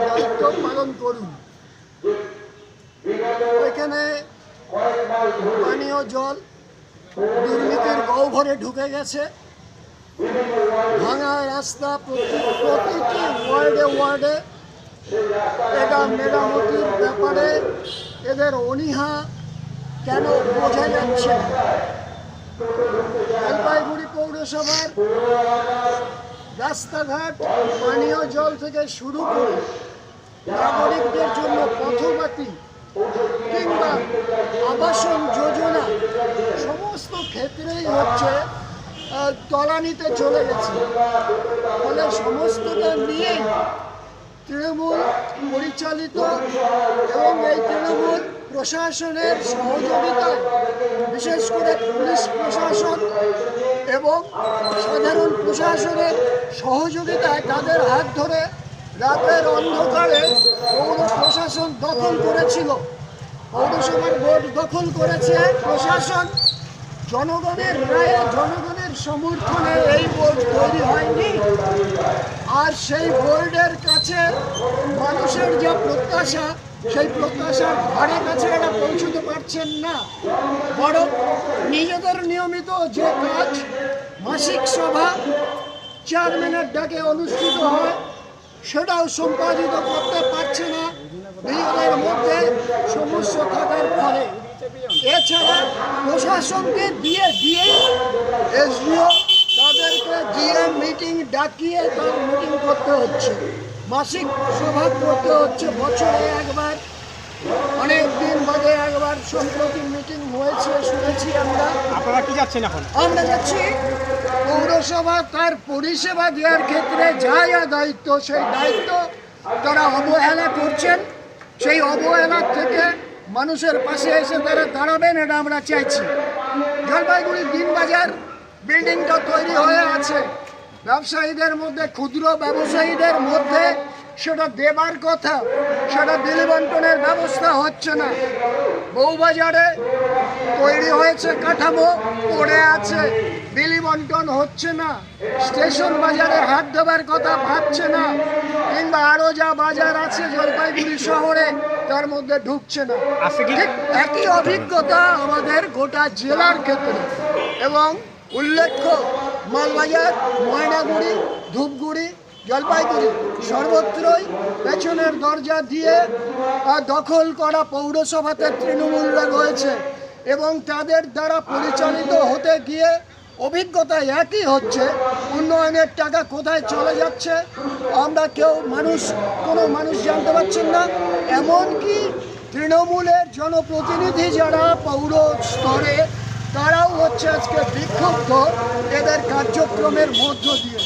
দায়িত্ব পালন করুন। এখানে পানীয় জল দুর্নীতির গহ্বরে ঢুকে গেছে। ভাঙা রাস্তা প্রতি প্রতিটি ওয়ার্ডে ওয়ার্ডে এটা মেরামতির ব্যাপারে এদের অনীহা কেন বোঝা যাচ্ছে জলপাইগুড়ি পৌরসভার রাস্তাঘাট, পানীয় জল থেকে শুরু করে নাগরিকদের জন্য পথবাতি কিংবা আবাসন যোজনা, সমস্ত ক্ষেত্রেই হচ্ছে তলানিতে চলে গেছে। ফলে সমস্তটা নিয়েই তৃণমূল পরিচালিত এবং এই তৃণমূল প্রশাসনের সহযোগিতায় বিশেষ করে পুলিশ প্রশাসন এবং সাধারণ প্রশাসনের সহযোগিতায় তাদের হাত ধরে রাতের অন্ধকারে পৌর প্রশাসন দখল করেছিল। পৌরসভার বোর্ড দখল করেছে প্রশাসন। জনগণের রায়ে জনগণের সমর্থনে এই বোর্ড তৈরি হয়নি। আর সেই বোর্ডের কাছে মানুষের যা প্রত্যাশা সেই প্রত্যাশার ধারে কাছে এরা পৌঁছতে পারছেন না। বরং নিজেদের নিয়মিত যে কাজ, মাসিক সভা, চেয়ারম্যানের ডাকে অনুষ্ঠিত হয়, সেটাও সম্পাদিত করতে পারছে না। নিজেদের মধ্যে সমস্যা থাকার ফলে। এছাড়া প্রশাসনকে দিয়ে দিয়ে এসডিও তাদেরকে মিটিং ডাকিয়ে তার মিটিং করতে হচ্ছে। মাসিক সভা করতে হচ্ছে বছরে একবার। অনেক দিন বাদে একবার সম্প্রতি মিটিং হয়েছে শুনেছি আমরা। আপনারা কি যাচ্ছেন এখন? আমরা যাচ্ছি পৌরসভা তার পরিষেবা দেওয়ার ক্ষেত্রে যা যা দায়িত্ব সেই দায়িত্ব তারা অবহেলা করছেন সেই অবহেলার থেকে মানুষের পাশে এসে তারা দাঁড়াবেন এটা আমরা চাইছি। জলপাইগুড়ি দিনবাজার বিল্ডিংটা তৈরি হয়ে আছে। ব্যবসায়ীদের মধ্যে ক্ষুদ্র ব্যবসায়ীদের মধ্যে সেটা দেবার কথা সেটা বিলি বন্টনের ব্যবস্থা হচ্ছে না। বউবাজারে তৈরি হয়েছে কাঠামো পড়ে আছে বিলি বন্টন হচ্ছে না। স্টেশন বাজারে হাত দেবার কথা ভাবছে না কিংবা আরও যা বাজার আছে জলপাইগুড়ি শহরে তার মধ্যে ঢুকছে না। ঠিক একই অভিজ্ঞতা আমাদের গোটা জেলার ক্ষেত্রে। এবং উল্লেখ্য, মালবাজার, ময়নাগুড়ি, ধূপগুড়ি, জলপাইগুড়ি সর্বত্রই পেছনের দরজা দিয়ে দখল করা পৌরসভাতে তৃণমূলরা রয়েছে এবং তাদের দ্বারা পরিচালিত হতে গিয়ে অভিজ্ঞতা একই হচ্ছে, উন্নয়নের টাকা কোথায় চলে যাচ্ছে, আমরা কেউ মানুষ, কোনো মানুষ জানতে পারছেন না। এমনকি তৃণমূলের জনপ্রতিনিধি যারা পৌর স্তরে হচ্ছে আজকে বিক্ষুব্ধ এদের কার্যক্রমের মধ্য দিয়ে।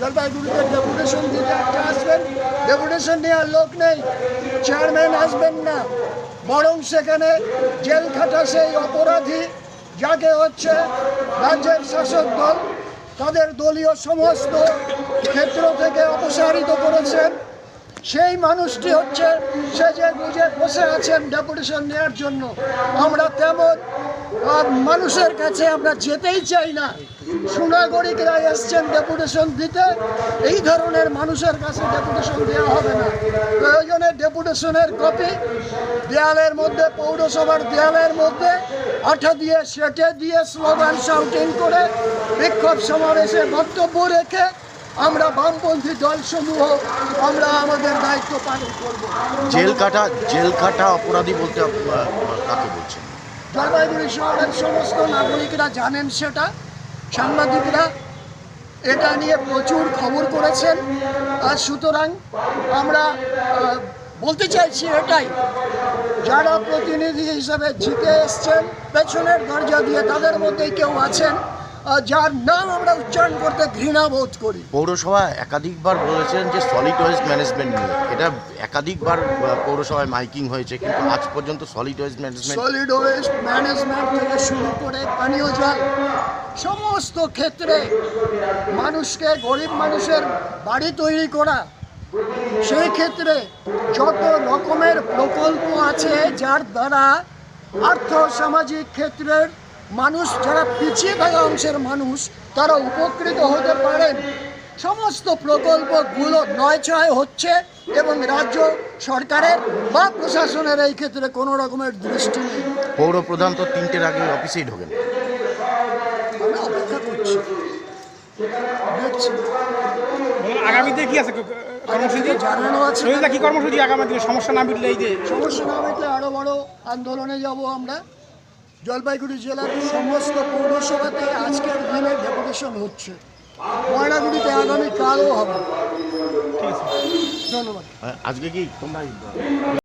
জলপাইগুড়িতে ডেপুটেশন দিতে একটা আসবেন, ডেপুটেশন নেওয়ার লোক নেই, চেয়ারম্যান আসবেন না। বরং সেখানে জেল খাটা সেই অপরাধী, যাকে হচ্ছে রাজ্যের শাসক দল, তাদের দলীয় সমস্ত ক্ষেত্র থেকে অপসারিত করেছেন। সেই মানুষটি হচ্ছে, সে যে বুঝে বসে আছেন ডেপুটেশন নেওয়ার জন্য। আমরা তেমন মানুষের কাছে আমরা যেতেই চাই না। সুনাগরিকরা এসছেন ডেপুটেশন দিতে। এই ধরনের মানুষের কাছে ডেপুটেশন দেওয়া হবে না। প্রয়োজনে ডেপুটেশনের কপি দেয়ালের মধ্যে, পৌরসভার দেয়ালের মধ্যে, আঠা দিয়ে, সেটে দিয়ে স্লোগান শাউটিং করে বিক্ষোভ সমাবেশে বক্তব্য রেখে আমরা বামপন্থী দলসমূহ, আমরা আমাদের দায়িত্ব পালন করব। জেল কাটা জেল কাটা অপরাধী বলতে কাকে বলছেন? জলপাইগুড়ি শহরের সমস্ত নাগরিকরা জানেন সেটা, সাংবাদিকরা এটা নিয়ে প্রচুর খবর করেছেন। আর সুতরাং আমরা বলতে চাইছি এটাই, যারা প্রতিনিধি হিসেবে জিতে এসছেন, পেছনের দরজা দিয়ে তাদের মধ্যেই কেউ আছেন যার নাম আমরা উচ্চারণ করতে ঘৃণা বোধ করি। পৌরসভা একাধিকবার বলেছেন যে সলিড ওয়েস্ট ম্যানেজমেন্ট নিয়ে। এটা একাধিকবার পৌরসভায় মাইকিং হয়েছে কিন্তু আজ পর্যন্ত solid waste management solid waste management থেকে শুরু করে পানীয় জল সমস্ত ক্ষেত্রে মানুষকে গরিব মানুষের বাড়ি তৈরি করা সেই ক্ষেত্রে যত রকমের প্রকল্প আছে যার দ্বারা আর্থ সামাজিক ক্ষেত্রের মানুষ যারা পিছিয়ে থাকা অংশের মানুষ তারা উপকৃত হতে পারেন সমস্ত প্রকল্পগুলো নয় ছয় হচ্ছে এবং রাজ্য সরকারের বা প্রশাসনের এই ক্ষেত্রে কোনো রকমের দৃষ্টি নেই। পৌর প্রধান তো তিনটের আগে অফিসেই ঢোকেন। অপেক্ষা করছি। দেখছি। আগামীতে কি আছে? কর্মসূচি? জানানো আছে। কি কর্মসূচি? আগামী দিনে সমস্যা না মিটলে এই যে সমস্যা না মিটলে আরও বড় আন্দোলনে যাব আমরা। জলপাইগুড়ি জেলার সমস্ত পৌরসভাতে আজকের দিনে ডেপুটেশন হচ্ছে। ময়নাগুড়িতে আগামীকালও হবে। ধন্যবাদ। আজকে কি? তোমরা